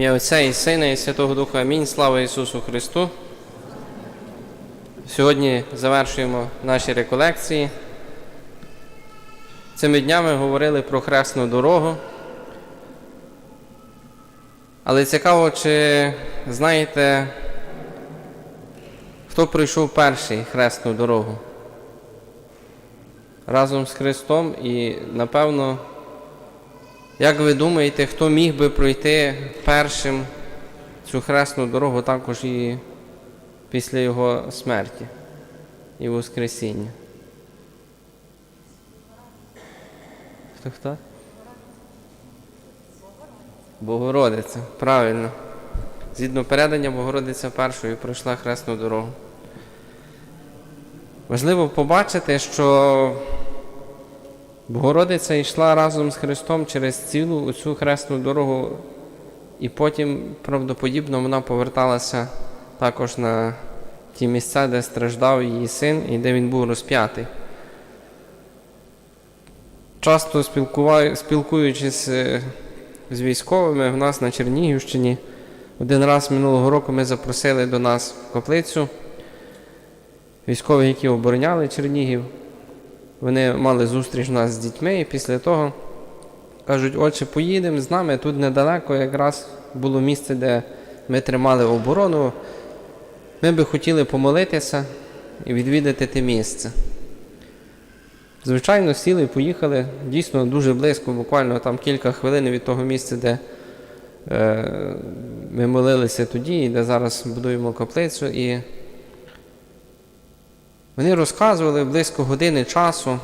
Ім'я Отця і Сина, і Святого Духа. Амінь. Слава Ісусу Христу. Сьогодні завершуємо наші реколекції. Цими днями говорили про хресну дорогу. Але цікаво, чи знаєте, хто пройшов перший хресну дорогу? Разом з Христом і, напевно, як ви думаєте, хто міг би пройти першим цю хресну дорогу також і після Його смерті і Воскресіння? Хто хто? Богородиця, правильно. Згідно передання, Богородиця першою пройшла хресну дорогу. Важливо побачити, що Богородиця йшла разом з Христом через цілу цю хресну дорогу, і потім, правдоподібно, вона поверталася також на ті місця, де страждав її син і де він був розп'ятий. Часто спілкуючись е, з військовими в нас на Чернігівщині, один раз минулого року ми запросили до нас в каплицю військових, які обороняли Чернігів. Вони мали зустріч у нас з дітьми, і після того кажуть, отче, поїдемо з нами. Тут недалеко якраз було місце, де ми тримали оборону. Ми би хотіли помолитися і відвідати те місце. Звичайно, сіли і поїхали. Дійсно дуже близько, буквально там кілька хвилин від того місця, де е, ми молилися тоді, і де зараз будуємо каплицю. І вони розказували близько години часу,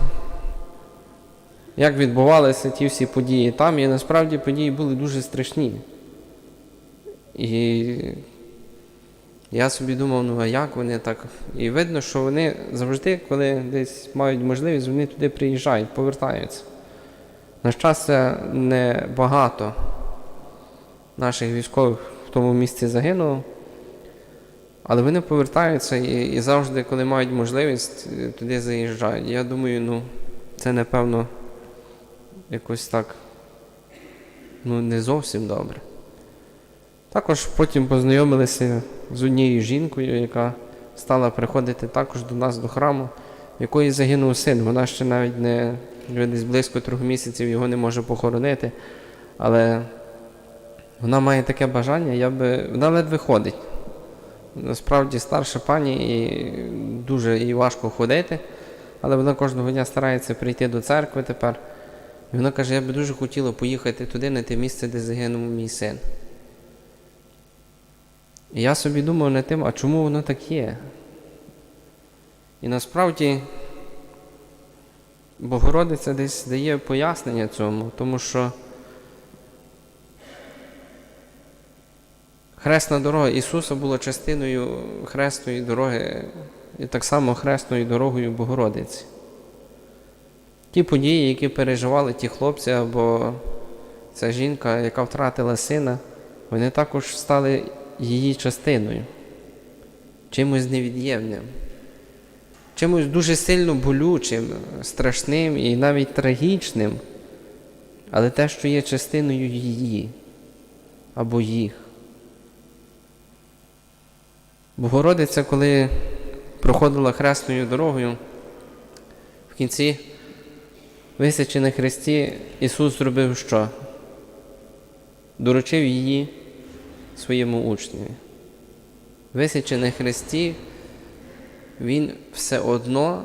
як відбувалися ті всі події там, і насправді події були дуже страшні. І я собі думав, ну а як вони так? І видно, що вони завжди, коли десь мають можливість, вони туди приїжджають, повертаються. На щастя, не багато наших військових в тому місці загинуло. Але вони повертаються і, і завжди, коли мають можливість, е, туди заїжджають. Я думаю, ну, це напевно якось так ну, не зовсім добре. Також потім познайомилися з однією жінкою, яка стала приходити також до нас до храму, в якої загинув син. Вона ще навіть не десь близько трьох місяців його не може похоронити. Але вона має таке бажання, я би. Вона ледве ходить. Насправді старша пані і дуже їй важко ходити, але вона кожного дня старається прийти до церкви тепер. І вона каже, я би дуже хотіла поїхати туди, на те місце, де загинув мій син. І я собі думав над тим, а чому воно так є? І насправді Богородиця десь дає пояснення цьому, тому що Хресна дорога Ісуса була частиною хресної дороги і так само хресною дорогою Богородиці. Ті події, які переживали ті хлопці або ця жінка, яка втратила сина, вони також стали її частиною, чимось невід'ємним, чимось дуже сильно болючим, страшним і навіть трагічним, але те, що є частиною її або їх. Богородиця, коли проходила хресною дорогою, в кінці висячи на хресті, Ісус зробив що? Доручив її своєму учневі. Висячи на хресті, Він все одно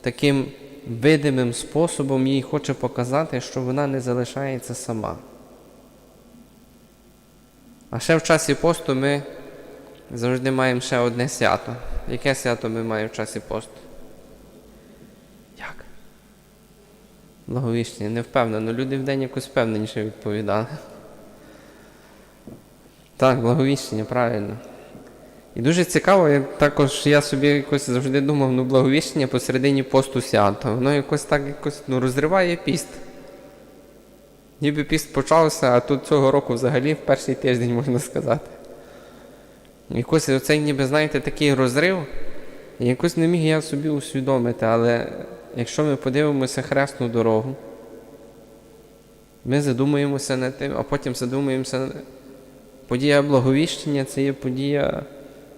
таким видимим способом їй хоче показати, що вона не залишається сама. А ще в часі посту ми завжди маємо ще одне свято. Яке свято ми маємо в часі посту? Як? Благовіщення, не впевнено. Люди в день якось впевненіше відповідали. Так, благовіщення, правильно. І дуже цікаво, як також я собі якось завжди думав, ну благовіщення посередині посту свято. Воно якось так якось ну, розриває піст. Ніби піст почався, а тут цього року взагалі в перший тиждень можна сказати. Якось оцей ніби, знаєте, такий розрив, якось не міг я собі усвідомити, але якщо ми подивимося хресну дорогу, Ми задумуємося над тим, а потім задумуємося. Подія благовіщення це є подія,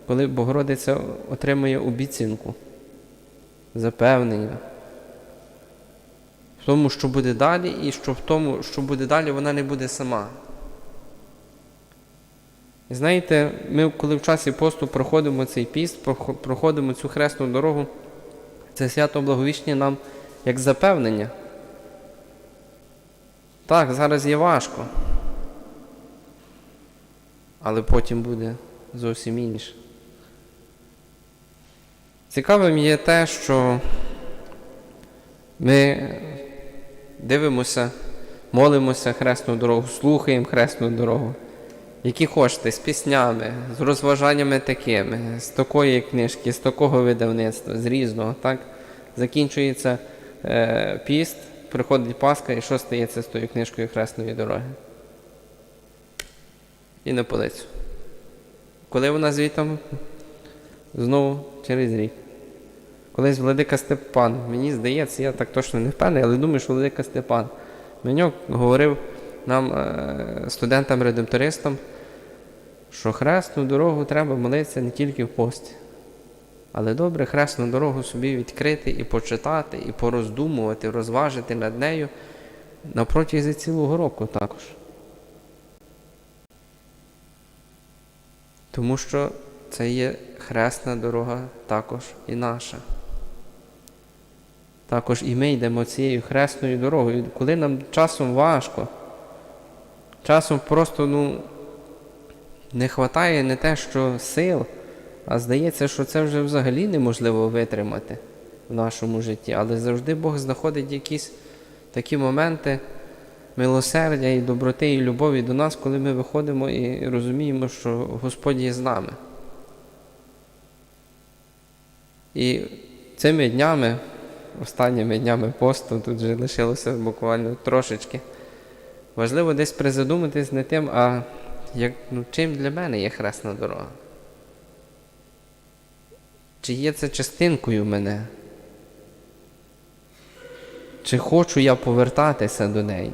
коли Богородиця отримує обіцянку, запевнення. В тому, що буде далі, і що в тому, що буде далі, вона не буде сама. Знаєте, ми, коли в часі посту проходимо цей піст, проходимо цю хресну дорогу, це свято благовіщення нам як запевнення. Так, зараз є важко. Але потім буде зовсім інше. Цікавим є те, що ми дивимося, молимося хресну дорогу, слухаємо хресну дорогу, які хочете, з піснями, з розважаннями такими, з такої книжки, з такого видавництва, з різного. так? Закінчується е, піст, приходить Пасха, і що стається з тою книжкою хресної дороги? І на полицю. Коли вона звітом? Знову через рік. Колись Владика Степан, мені здається, я так точно не впевнений, але думаю, що Владика Степан. Меньок говорив нам, е, студентам-редемтористам, що хресну дорогу треба молитися не тільки в пості. Але добре хресну дорогу собі відкрити і почитати, і пороздумувати, розважити над нею на цілого року також. Тому що це є хресна дорога також і наша. Також і ми йдемо цією хресною дорогою. Коли нам часом важко, часом просто ну, не вистачає не те, що сил, а здається, що це вже взагалі неможливо витримати в нашому житті. Але завжди Бог знаходить якісь такі моменти милосердя і доброти, і любові до нас, коли ми виходимо і розуміємо, що Господь є з нами. І цими днями, останніми днями посту, тут вже лишилося буквально трошечки. Важливо десь призадуматись над тим, а як, ну, чим для мене є хресна дорога? Чи є це частинкою мене? Чи хочу я повертатися до неї?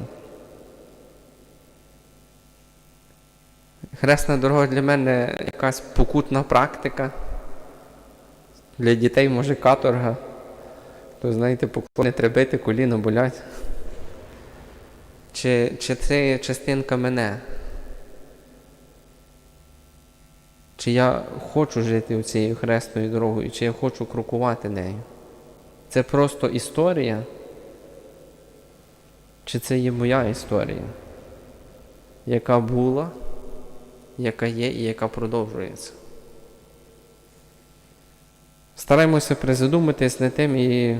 Хресна дорога для мене якась покутна практика. Для дітей може каторга. То, знаєте, поклони треба бити, коліна болять. Чи, чи це є частинка мене? Чи я хочу жити цією хресною дорогою, чи я хочу крокувати нею? Це просто історія? Чи це є моя історія, яка була, яка є і яка продовжується? Стараємося призадуматись над тим і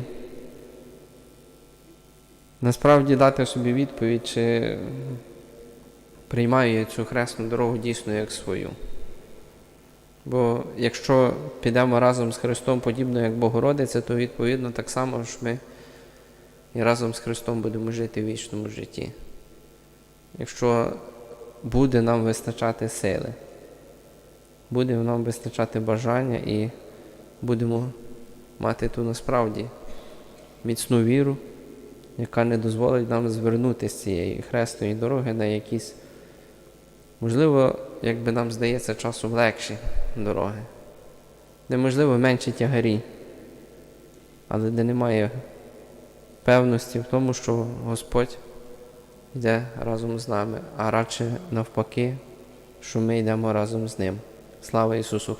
насправді дати собі відповідь, чи приймаю я цю хресну дорогу дійсно як свою. Бо якщо підемо разом з Христом подібно як Богородиця, то відповідно так само ж ми і разом з Христом будемо жити в вічному житті. Якщо буде нам вистачати сили, буде нам вистачати бажання і будемо мати ту насправді міцну віру, яка не дозволить нам звернути з цієї хресної дороги на якісь, можливо, як би нам здається, часом легші дороги, неможливо менші тягарі, але де немає певності в тому, що Господь йде разом з нами, а радше навпаки, що ми йдемо разом з Ним. Слава Ісусу Христу!